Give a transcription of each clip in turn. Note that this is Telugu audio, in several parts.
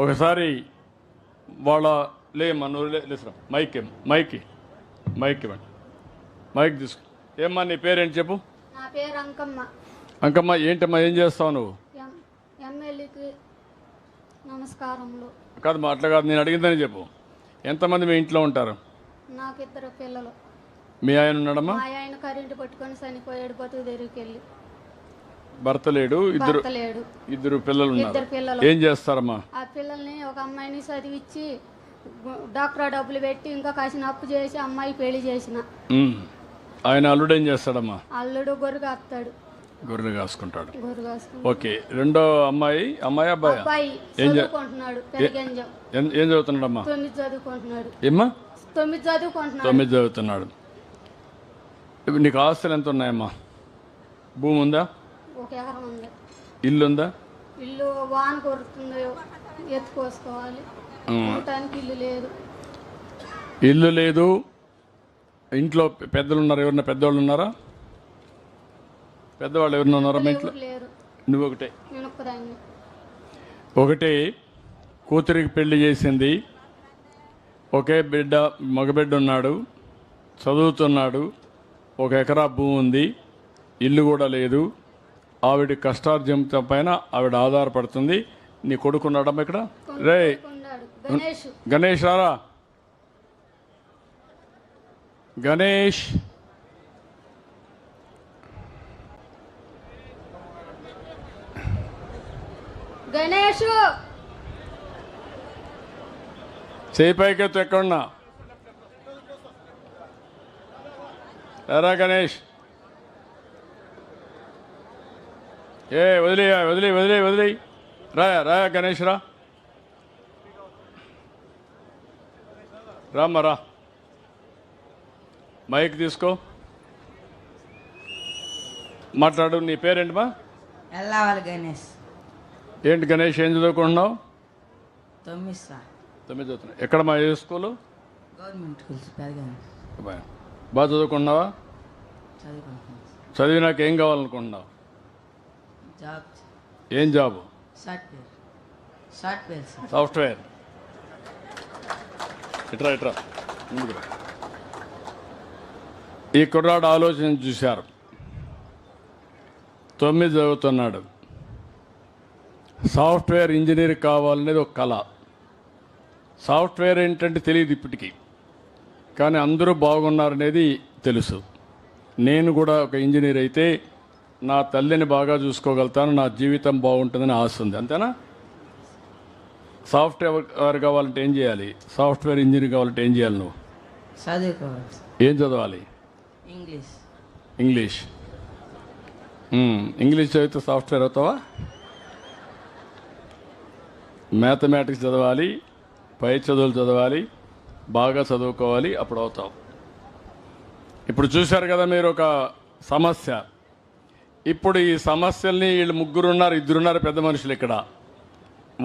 ఒకసారి వాళ్ళ లే- మైక్ ఏం మైక్ ఇ. మైక్ ఇవ్వండి. మైక్ తీసుకో. ఏమ్మా నీ పేరేంటి చెప్పు? నా పేరు అంకమ్మ. అంకమ్మ ఏంటమ్మా ఏం చేస్తావు నువ్వు? ఎమ్మెల్యేకి నమస్కారములు. కాదు మా అట్లా కాదు నేను అడిగిందని చెప్పు. ఎంతమంది మీ ఇంట్లో ఉంటారు? నాకు ఇద్దరు పిల్లలు. మీ ఆయన ఉన్నాడమ్మా? ఆయన కరెంటు పట్టుకొని చనిపోయాడు బతుకు తెరికి వెళ్ళి భర్త లేడు ఇద్దరు లేడు. ఇద్దరు పిల్లలు ఉన్నారు ఇద్దరు పిల్లలు. ఏం చేస్తారమ్మా? ఆ పిల్లల్ని ఒక అమ్మాయిని చదివించి గు- డాక్టర్ డబ్బులు పెట్టి ఇంకా కాసిన అప్పు చేసి అమ్మాయి పెళ్ళి చేసిన. ఉమ్. ఆయన అల్లుడు ఏం చేస్తాడమ్మా? అల్లుడు గొర్రె కాస్తాడు. గొర్రెలు కాసుకుంటాడు. గొర్రె ఓకే రెండో అమ్మాయి అమ్మాయి అబ్బాయి? అబ్బాయి చదువుకుంటున్నాడు పెరిగంజం ఏం చదువుతున్నాడమ్మా? తొమ్మిది చదువుకుంటున్నాడు. ఏమ్మా? తొమ్మిది చదువుకుంటున్నాడు. తొమ్మిది చదువుతున్నాడు. ఇప్పుడు నీకు ఆస్తులు ఎంత ఉన్నాయమ్మా భూమి ఉందా? ఒక ఎకరం ఉంది. ఇల్లు ఉందా ఇల్లు వాన కొరుతుంది ఎత్తుకోసుకోవాలి ఉండటానికి ఇల్లు లేదు. ఇల్లు లేదు. ఇంట్లో పెద్దలు ఉన్నారు ఎవరన్నా పెద్దవాళ్ళు ఉన్నారా పెద్దవాళ్ళు ఎవరన్నా ఉన్నారా మీ ఇంట్లో? నువ్వు ఒకటే ఒకటి కూతురికి పెళ్ళి చేసింది. ఒకే బిడ్డ మగబిడ్డ ఉన్నాడు చదువుతున్నాడు. ఒక ఎకరా భూమి ఉంది. ఇల్లు కూడా లేదు. ఆవిడ కష్టార్జంతం పైన ఆవిడ ఆధారపడుతుంది. నీ కొడుకున్నాడమ్మా ఇక్కడ? రే గణేష్. రారా? గణేష్. గణేష్. చేయి పైకెత్తు ఎక్కడున్నా? రారా గణేష్. ఏ వదిలే వదిలే వదిలే వదిలే. రా రా గణేష్ రా. రామ్మా రా. మైక్ తీసుకో. మాట్లాడు నీ పేరేంటమ్మా వెళ్ళావాలి గణేష్. ఏంటి గణేష్ ఏం చదువుకుంటున్నావు? తొమ్మిది సార్. తొమ్మిది చదువుతున్నావు. ఎక్కడ మా ఏ స్కూలు? గవర్నమెంట్ బాగా చదువుకుంటున్నావా? చదువుకుంటున్నాను చదివినాక ఏం కావాలనుకుంటున్నావు? జాబ్ ఏం జాబు? సాఫ్ట్వేర్. Software software. ఇట్రా ఇట్రా. ముందుకు. ఈ కుర్రాడు ఆలోచన చూశారు. తొమ్మిది చదువుతున్నాడు. సాఫ్ట్వేర్ ఇంజనీర్ కావాలనేది ఒక కళ. సాఫ్ట్వేర్ ఏంటంటే తెలియదు ఇప్పటికీ. కానీ అందరూ బాగున్నారనేది తెలుసు. నేను కూడా ఒక ఇంజనీర్ అయితే నా తల్లిని బాగా చూసుకోగలుగుతాను నా జీవితం బాగుంటుందని ఆశ ఉంది. అంతేనా? సాఫ్ట్వేర్ కావాలంటే ఏం చేయాలి? సాఫ్ట్వేర్ ఇంజనీర్ కావాలంటే ఏం చేయాలి నువ్వు? చదువుకోవాలి. ఏం చదవాలి? ఇంగ్లీష్. ఇంగ్లీష్. ఇంగ్లీష్ చదివితే సాఫ్ట్వేర్ అవుతావా? మ్యాథమెటిక్స్ చదవాలి పై చదువులు చదవాలి బాగా చదువుకోవాలి అప్పుడు అవుతావు. ఇప్పుడు చూశారు కదా మీరు ఒక సమస్య. ఇప్పుడు ఈ సమస్యల్ని వీళ్ళు ముగ్గురున్నారు ఇద్దరున్నారు పెద్ద మనుషులు ఇక్కడ.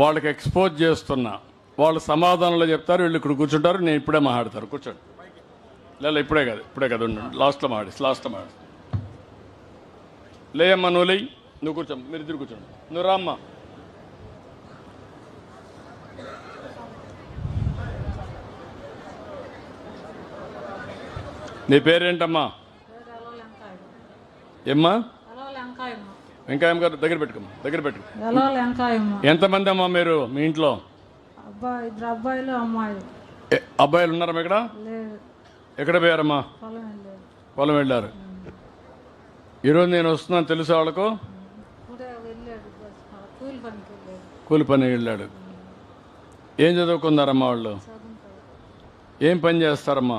వాళ్ళకి ఎక్స్పోజ్ చేస్తున్నా. వాళ్ళు సమాధానంలో చెప్తారు వీళ్ళు ఇక్కడ కూర్చుంటారు నేను ఇప్పుడే మాట్లాడతారు కూర్చోండి. లేదా ఇప్పుడే కాదు ఇప్పుడే కదా ఉండండి లాస్ట్లో మాట్లాడి లాస్ట్లో మాట్లాడు. లేయమ్మా నువ్వు లేయి నువ్వు కూర్చో మీరు ఇద్దరు కూర్చోండి. నువ్వు రామ్మా నీ పేరేంటమ్మా? ఏమ్మా వెంకయ్య గారు దగ్గర పెట్టుకోమ్మా దగ్గర పెట్టుకో. ఎలా లెంకాయమ్మ ఎంతమంది అమ్మా మీరు మీ ఇంట్లో? అబ్బాయిలు అబ్బాయిలు ఉన్నారమ్మా ఇక్కడ? ఎక్కడ పోయారమ్మా? పొలం వెళ్ళారు. ఈరోజు నేను వస్తున్నాను తెలుసా వాళ్ళకు? కూలి పని వెళ్ళాడు. ఏం చదువుకున్నారమ్మా వాళ్ళు? ఏం పని చేస్తారమ్మా?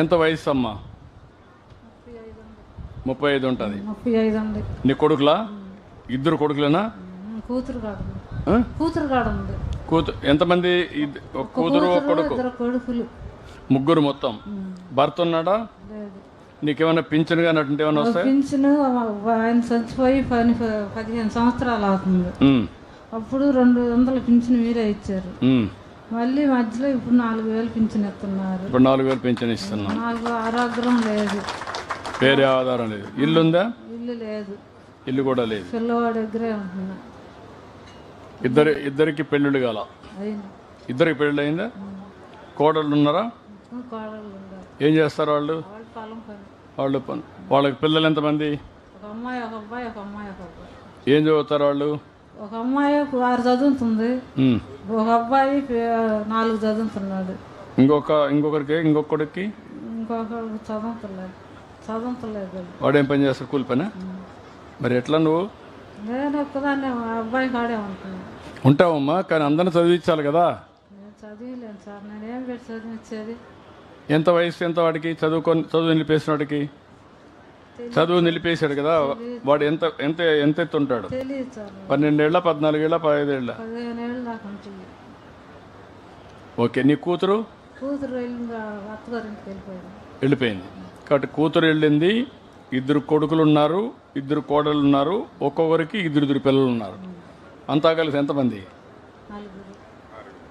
ఎంత వయసు అమ్మా? ముప్పై ఐదు ఉంటుంది. ముప్పై ఐదు ఉంది నీ కొడుకులా? ఇద్దరు కొడుకులేనా? కూతురు కాడ ఉంది ఆ? కూతురు కాడ ఉంది కూతురు ఎంతమంది ఇద్- ఒక కూతురు ఒక కొడుకు? ఇద్దరు కొడుకులు. ముగ్గురు మొత్తం. భర్త ఉన్నాడా? లేదు. నీకేమైనా పింఛన్ కానీ అటువంటి ఏమైనా వస్తాయి? పింఛను ఆయన చచ్చిపోయి పని పదిహేను సంవత్సరాలు అవుతుంది. అప్పుడు రెండు వందల పింఛను మీరే ఇచ్చారు. మళ్ళీ మధ్యలో ఇప్పుడు నాలుగు వేలు పింఛను ఇస్తున్నారు ఇప్పుడు నాలుగు వేలు పింఛన్ ఇస్తున్నాం నాకు ఆరోగ్యం లేదు. వేరే ఆధారం లేదు. ఇల్లు ఉందా ఇల్లు లేదు. ఇల్లు కూడా లేదు. పిల్లవాడి దగ్గరే ఉంటున్నా. ఇద్దరు ఇద్దరికి పెళ్ళిళ్ళు కాల. ఇద్దరికి పెళ్ళి అయిందా? కోడళ్ళు ఉన్నారా ఏం చేస్తారు వాళ్ళు? వాళ్ళు పని. వాళ్ళకి పిల్లలు ఎంతమంది? ఏం చదువుతారు వాళ్ళు? ఒక అమ్మాయి ఆరు చదువుతుంది. ఒక అబ్బాయి నాలుగు చదువుతున్నాడు. ఇంకొక ఇంకొకరికి ఇంకొకడికి? ఇంకొకరు చదువుతలేదు చదువుతలేదు వాడేం పని చేస్తాడు? కూలి పని? మరి ఎట్లా నువ్వు? నేను ఒక్కదాన్ని మా అబ్బాయి కాడే ఉంటున్నాను ఉంటావమ్మా కానీ అందరిని చదివించాలి కదా. చదివలేను సార్ నేను పెట్టి చదివించేది? ఎంత వయసు ఎంత వాడికి? చదువుకొని చదువు నిలిపేసిన వాడికి? చదువు నిలిపేశాడు కదా వాడు ఎంత ఎంత ఎంత ఎత్తు ఉంటాడు పన్నెండేళ్ళ పద్నాలుగేళ్ళ పదహైదేళ్ళ? ఓకే నీ కూతురు? కూతురు వెళ్ళిపోయింది. కాబట్టి కూతురు వెళ్ళింది ఇద్దరు కొడుకులు ఉన్నారు ఇద్దరు కోడలు ఉన్నారు ఒక్కొక్కరికి ఇద్దరు ఇద్దరు పిల్లలు ఉన్నారు అంతా కలిసి ఎంతమంది?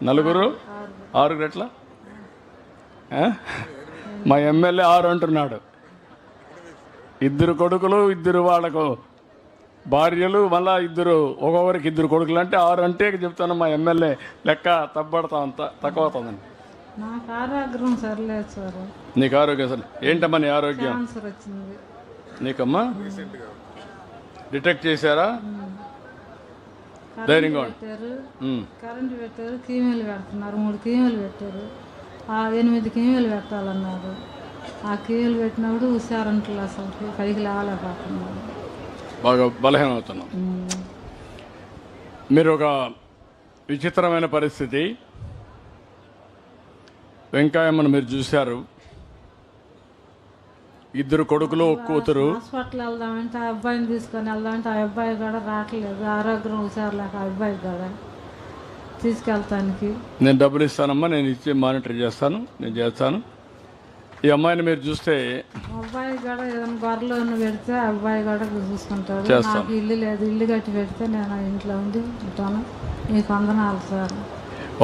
నలుగురు. ఆరుగురు ఎట్లా? మా ఎమ్మెల్యే ఆరు అంటున్నాడు. ఇద్దరు కొడుకులు ఇద్దరు వాళ్ళకు భార్యలు మళ్ళా ఇద్దరు ఒక్కొక్కరికి ఇద్దరు కొడుకులు అంటే ఆరు అంటే చెప్తాను మా ఎమ్మెల్యే. లెక్క తప్పబడతా అంత తక్కువ అవుతుందండి నాకు ఆరోగ్యం సరిలేదు సార్. నీకు ఆరోగ్యం అసలు ఏంటమ్మా నీ ఆరోగ్యం? క్యాన్సర్ వచ్చింది. నీకమ్మా? డిటెక్ట్ చేశారా? ధైర్యంగా ఉండు. పెట్టారు. ఉమ్. కరెంట్ పెట్టారు కీమీలు పెడుతున్నారు. మూడు కీమీలు పెట్టారు. ఆ ఎనిమిది కీమీలు పెట్టాలన్నారు. ఆ కీమీలు పెట్టినప్పుడు హుషారంట్లు అసలు పైకి లేవలేకపోతున్నాను. బాగా బలహీనం అవుతున్నాం. మీరు ఒక విచిత్రమైన పరిస్థితి. వెంకాయమ్మను మీరు చూశారు. ఇద్దరు కొడుకులు కూతురు. హాస్పిటల్ వెళ్దామంటే ఆ అబ్బాయిని తీసుకొని వెళ్దామంటే ఆ అబ్బాయి కూడా రావట్లేదు. ఆరోగ్యం హుషారు లేక ఆ అబ్బాయి కూడా తీసుకెళ్తానికి. నేను డబ్బులు ఇస్తానమ్మా నేను ఇచ్చి మానిటర్ చేస్తాను నేను చేస్తాను. ఈ అమ్మాయిని మీరు చూస్తే అబ్బాయి కూడా ఏదైనా గొర్రెలు ఏమైనా పెడితే అబ్బాయి కూడా చూసుకుంటాడు. చేస్తాం. నాకు ఇల్లు లేదు ఇల్లు కట్టి పెడితే నేను ఆ ఇంట్లో ఉండి ఉంటాను. మీకు వందనాలు సార్.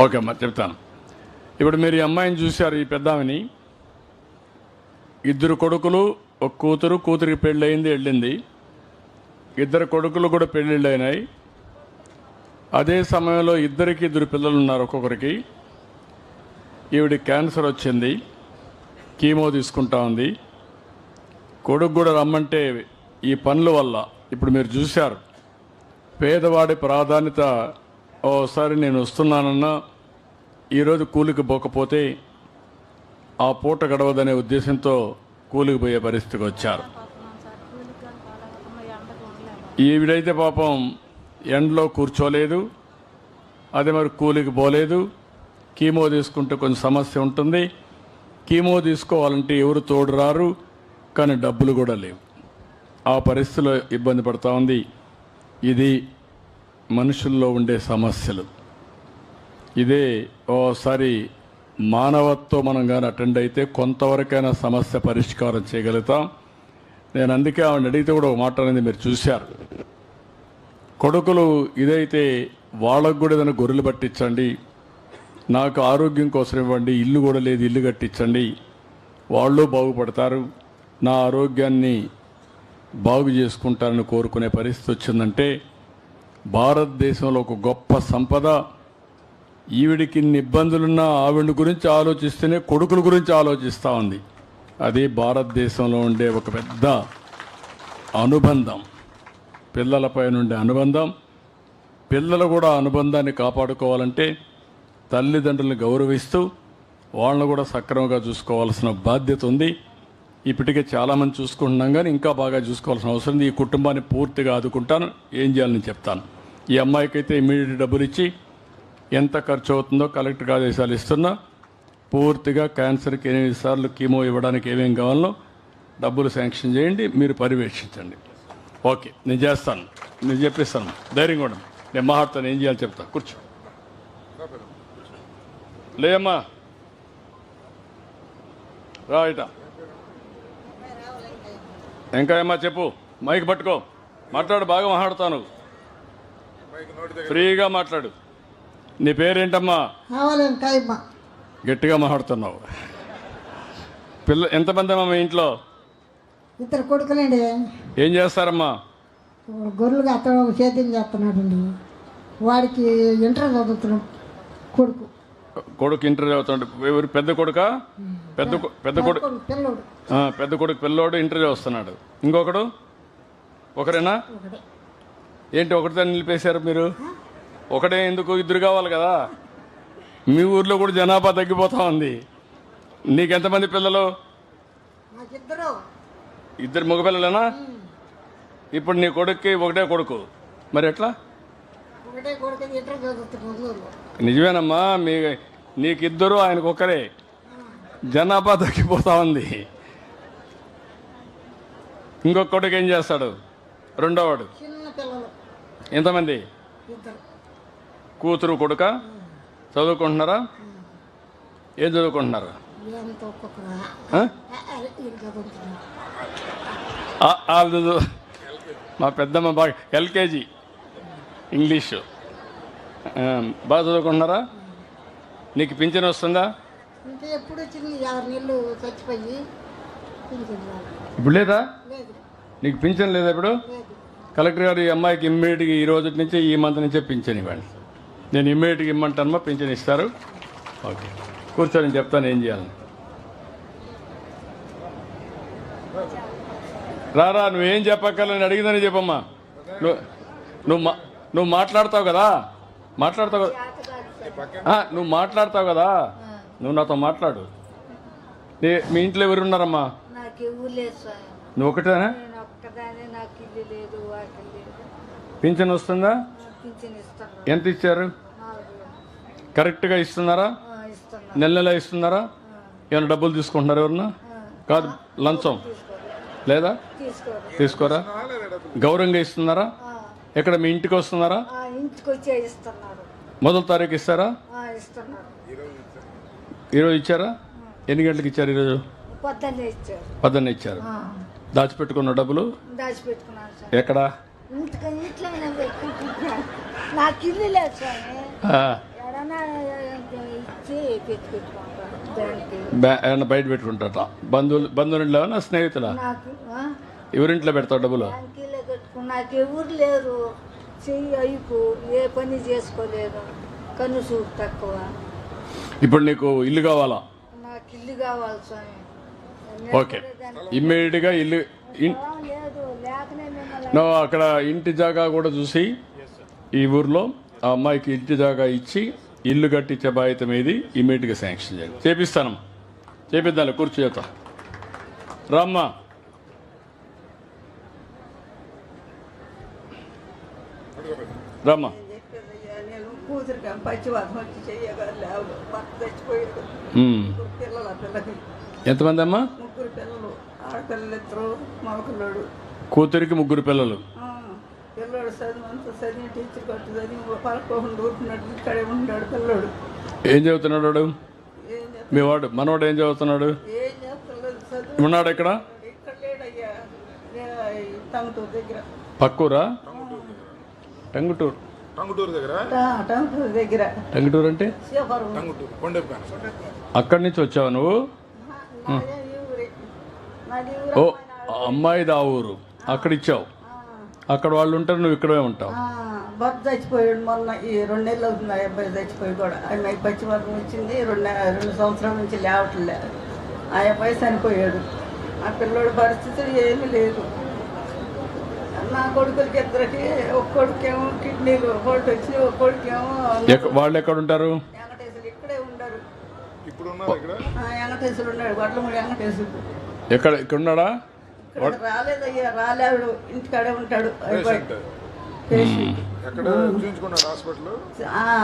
ఓకే అమ్మా చెప్తాను. ఇప్పుడు మీరు ఈ అమ్మాయిని చూశారు ఈ పెద్దామని. ఇద్దరు కొడుకులు ఒక కూతురు కూతురికి పెళ్ళయింది వెళ్ళింది. ఇద్దరు కొడుకులు కూడా పెళ్ళిళ్ళు అయినాయి అదే సమయంలో ఇద్దరికి ఇద్దరు పిల్లలు ఉన్నారు ఒక్కొక్కరికి. ఈవిడ క్యాన్సర్ వచ్చింది కీమో తీసుకుంటా ఉంది. కొడుకు కూడా రమ్మంటే ఈ పనుల వల్ల ఇప్పుడు మీరు చూశారు. పేదవాడి ప్రాధాన్యత ఓసారి నేను వస్తున్నానన్నా ఈరోజు కూలికి పోకపోతే ఆ పూట గడవదనే ఉద్దేశంతో కూలికి పోయే పరిస్థితికి వచ్చారు. ఈవిడైతే పాపం ఎండలో కూర్చోలేదు. అదే మరి కూలికి పోలేదు. కీమో తీసుకుంటే కొంచెం సమస్య ఉంటుంది. కీమో తీసుకోవాలంటే ఎవరు తోడు రారు కానీ డబ్బులు కూడా లేవు. ఆ పరిస్థితిలో ఇబ్బంది పడతా ఉంది. ఇది మనుషుల్లో ఉండే సమస్యలు. ఇదే ఓసారి మానవత్వం మనం కానీ అటెండ్ అయితే కొంతవరకైనా సమస్య పరిష్కారం చేయగలుగుతాం. నేను అందుకే ఆవిడ అడిగితే కూడా ఒక మాట అనేది మీరు చూశారు. కొడుకులు ఇదైతే వాళ్ళకు కూడా ఏదైనా గొర్రెలు పట్టించండి నాకు ఆరోగ్యం కోసం ఇవ్వండి ఇల్లు కూడా లేదు ఇల్లు కట్టించండి వాళ్ళు బాగుపడతారు నా ఆరోగ్యాన్ని బాగు చేసుకుంటారని కోరుకునే పరిస్థితి వచ్చిందంటే భారతదేశంలో ఒక గొప్ప సంపద ఈవిడికి ఇన్ని ఇబ్బందులున్నా ఆవిడ గురించి ఆలోచిస్తేనే కొడుకుల గురించి ఆలోచిస్తూ ఉంది. అది భారతదేశంలో ఉండే ఒక పెద్ద అనుబంధం. పిల్లలపై ఉండే అనుబంధం. పిల్లలు కూడా అనుబంధాన్ని కాపాడుకోవాలంటే తల్లిదండ్రులను గౌరవిస్తూ వాళ్ళని కూడా సక్రమంగా చూసుకోవాల్సిన బాధ్యత ఉంది. ఇప్పటికే చాలామంది చూసుకుంటున్నాం కానీ ఇంకా బాగా చూసుకోవాల్సిన అవసరం ఉంది. ఈ కుటుంబాన్ని పూర్తిగా ఆదుకుంటాను. ఏం చేయాలని చెప్తాను. ఈ అమ్మాయికైతే ఇమీడియట్ డబ్బులు ఇచ్చి ఎంత ఖర్చు అవుతుందో కలెక్టర్ ఆదేశాలు ఇస్తున్నా పూర్తిగా క్యాన్సర్కి ఎనిమిది సార్లు కీమో ఇవ్వడానికి ఏమేం కావాలో డబ్బులు శాంక్షన్ చేయండి మీరు పర్యవేక్షించండి. ఓకే నేను చేస్తాను. నేను చెప్పిస్తాను. ధైర్యంగా ఉండండి. నేను మాట్లాడతాను ఏం చేయాలో చెప్తా. కూర్చో. లేమ్మా రా ఇట. ఇంకా ఏమ్మా చెప్పు? మైక్ పట్టుకో. మాట్లాడు బాగా మాట్లాడతాను. ఫ్రీగా మాట్లాడు. నీ పేరేంటమ్మా? కాయమ్మ గట్టిగా మాట్లాడుతున్నావు. పిల్ల ఎంతమంది అమ్మా మీ ఇంట్లో? ఇద్దరు కొడుకులండి. ఏం చేస్తారమ్మా? గొర్రెలుగా అతను చేతిని చేస్తున్నాడండి. వాడికి ఇంటర్ చదువుతున్నాం కొడుకు. కొడుకు ఇంటర్ చదువుతాడు ఎవరు పెద్ద కొడుక? పెద్ద పెద్ద కొడుకు. పిల్లోడు. పెద్ద కొడుకు పిల్లోడు ఇంటర్ వస్తున్నాడు. ఇంకొకడు? ఒకరేనా? ఏంటి ఒకటితో నిలిపేశారు మీరు? ఒకటే ఎందుకు? ఇద్దరు కావాలి కదా. మీ ఊర్లో కూడా జనాభా తగ్గిపోతా ఉంది. నీకెంతమంది పిల్లలు? ఇద్దరు మగపిల్లలేనా? ఇప్పుడు నీ కొడుక్కి ఒకటే కొడుకు. మరి ఎట్లా? నిజమేనమ్మా మీ నీకిద్దరు ఆయనకు ఒక్కరే. జనాభా తగ్గిపోతా ఉంది. ఇంకొక కొడుకు ఏం చేస్తాడు? రెండోవాడు ఎంతమంది? ఇద్దరు. కూతురు కొడుక చదువుకుంటున్నారా? ఏం చదువుకుంటున్నారు? వీళ్ళు మా పెద్దమ్మ బాగా ఎల్కేజీ ఇంగ్లీషు. బాగా చదువుకుంటున్నారా? నీకు పింఛన్ వస్తుందా? ఇంకా ఎప్పుడు వచ్చింది? ఆరు నెలలు చచ్చిపోయి పింఛన్ రాలేదు. ఇప్పుడు లేదా? నీకు పింఛన్ లేదా ఇప్పుడు? కలెక్టర్ గారు ఈ అమ్మాయికి ఇమ్మీడియట్గా ఈ రోజు నుంచి ఈ మంత్ నుంచే పింఛన్ ఇవ్వండి. నేను ఇమ్మీడియట్గా ఇమ్మంటానమ్మా పింఛన్ ఇస్తారు. ఓకే. కూర్చొని చెప్తాను ఏం చేయాలని రారా నువ్వేం చెప్పక్కర్లని అడిగిందని చెప్పమ్మా. నువ్వు నువ్వు మా నువ్వు మాట్లాడతావు కదా. మాట్లాడతావు కదా. ఆ, నువ్వు మాట్లాడతావు కదా. నువ్వు నాతో మాట్లాడు. నీ- మీ ఇంట్లో ఎవరు ఉన్నారమ్మా? నువ్వు ఒకటేనా? నేను ఒక్కదానే నాకు ఇల్లు లేదు వాకిల్ లేదు. పింఛన్ వస్తుందా? ఎంత ఇచ్చారు? కరెక్ట్గా ఇస్తున్నారా? నెల నెల ఇస్తున్నారా? ఏమైనా డబ్బులు తీసుకుంటున్నారా ఎవరన్నా? కాదు లంచం. లేదా? తీసుకోరు. గౌరవంగా ఇస్తున్నారా? ఎక్కడ మీ ఇంటికి వస్తున్నారా? మొదటి తారీఖు ఇస్తారా? ఈరోజు ఇచ్చారా? ఎన్ని గంటలకు ఇచ్చారు ఈరోజు? పొద్దున్నే ఇచ్చారు. దాచిపెట్టుకున్న డబ్బులు? ఎక్కడ? నాకు ఇల్లు లేదు స్వామి ఏమన్నా బయట పెట్టుకుంటాట బంధువులు బంధువులు నా స్నేహితులా ఎవరింట్లో పెడతావు డబ్బులు? నాకు ఎవరు లేరు. చెయ్యి అయిపు ఏ పని చేసుకోలేదు చూపు తక్కువ. ఇప్పుడు నీకు ఇల్లు కావాలా? నాకు ఇల్లు కావాలి స్వామి. ఓకే. ఇమ్మీడియట్గా ఇల్లు అక్కడ ఇంటి జాగా కూడా చూసి ఈ ఊర్లో ఆ అమ్మాయికి ఇంటి జాగా ఇచ్చి ఇల్లు కట్టించే బాధ్యత మీది ఇమీడియట్గా శాంక్షన్ చేయాలి చేపిస్తాను. చేపిద్దాం కూర్చోతా రామ్మా. రామ్మా. పిల్లకి ఎంతమంది అమ్మా? ఆడపిల్లలు ఇద్దరు మగపిల్లడు కూతురికి ముగ్గురు పిల్లలు. పిల్లడు చదువు అంతా చదివి టీచర్ కొట్టు చదివి పలకోకుండా ఊరుకున్నాడు ఇక్కడే ఉన్నాడు పిల్లడు. ఏం చదువుతున్నాడు వాడు? మీ వాడు మనవాడు ఏం చదువుతున్నాడు? ఏం చేస్తలేదు చదువు ఉన్నాడు ఇక్కడ ఇక్కడ లేడయ్యా నే- ఈ టంగుటూరు దగ్గర. పక్కూరా? టంగుటూరు. టంగుటూరు దగ్గర? టంగుటూరు దగ్గర. టంగుటూరు అంటే? టంగుటూరు అక్కడి నుంచి వచ్చావా నువ్వు? ఓ అమ్మాయిది ఆ ఊరు. అక్కడ ఇచ్చావు అక్కడ వాళ్ళు ఉంటారు నువ్వు ఇక్కడే ఉంటావు. ఆ, భర్త చచ్చిపోయాడు మొన్న ఈ రెండు నెలలు అవుతుంది ఆ అబ్బాయి చచ్చిపోయి కూడా. ఆ అమ్మాయి పచ్చివర్గం వచ్చింది రెండు రెండు సంవత్సరాల నుంచి లేవట్లే. ఆ అబ్బాయి చనిపోయాడు. ఆ పిల్లోడి పరిస్థితి ఏమీ లేదు. నా కొడుకులకి ఇద్దరికి ఒక కొడుకేమో కిడ్నీలు ఫోల్ట్ వచ్చి ఒక కొడుకేమో వాళ్ళు ఎక్కడ ఉంటారు? వెంకటేశ్వరు ఇక్కడే ఉండరు. ఇప్పుడు ఉన్నారు ఇక్కడ? ఆ, వెంకటేశ్వరు ఉన్నాడు వడ్లమూడి వెంకటేశ్వరు ఎక్కడ ఇక్కడ ఉన్నాడా రాలేదయ్యా రాలేడు ఇంటికాడే ఉంటాడు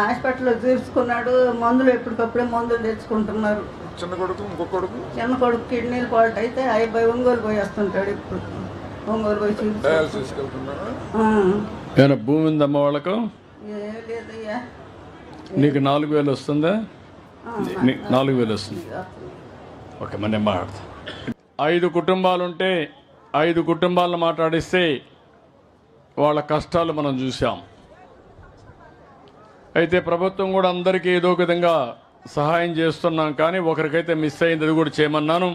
హాస్పిటల్లో చూసుకున్నాడు మందులు ఎప్పటికప్పుడే మందులు తెచ్చుకుంటున్నారు. చిన్న కొడుకు ఇంకొక కొడుకు? చిన్న కొడుకు కిడ్నీలు ఫాల్ట్ అయితే ఆ అబ్బాయి ఒంగోలు పోయి వస్తుంటాడు ఇప్పుడు. ఒంగోలు పోయి చూసి డయాలసిస్ వెళ్తున్నాడు? ఏమైనా భూమి ఉందమ్మా వాళ్ళకు? లేదయ్యా. నీకు నాలుగు వేలు వస్తుందా? నాలుగు వేలు వస్తుంది. ఓకే మరి నేను మాట్లాడతా. ఐదు కుటుంబాలుంటే ఐదు కుటుంబాలను మాట్లాడిస్తే వాళ్ళ కష్టాలు మనం చూసాం అయితే ప్రభుత్వం కూడా అందరికీ ఏదో విధంగా సహాయం చేస్తున్నాం కానీ ఒకరికైతే మిస్ అయింది అది కూడా చేయమన్నాను.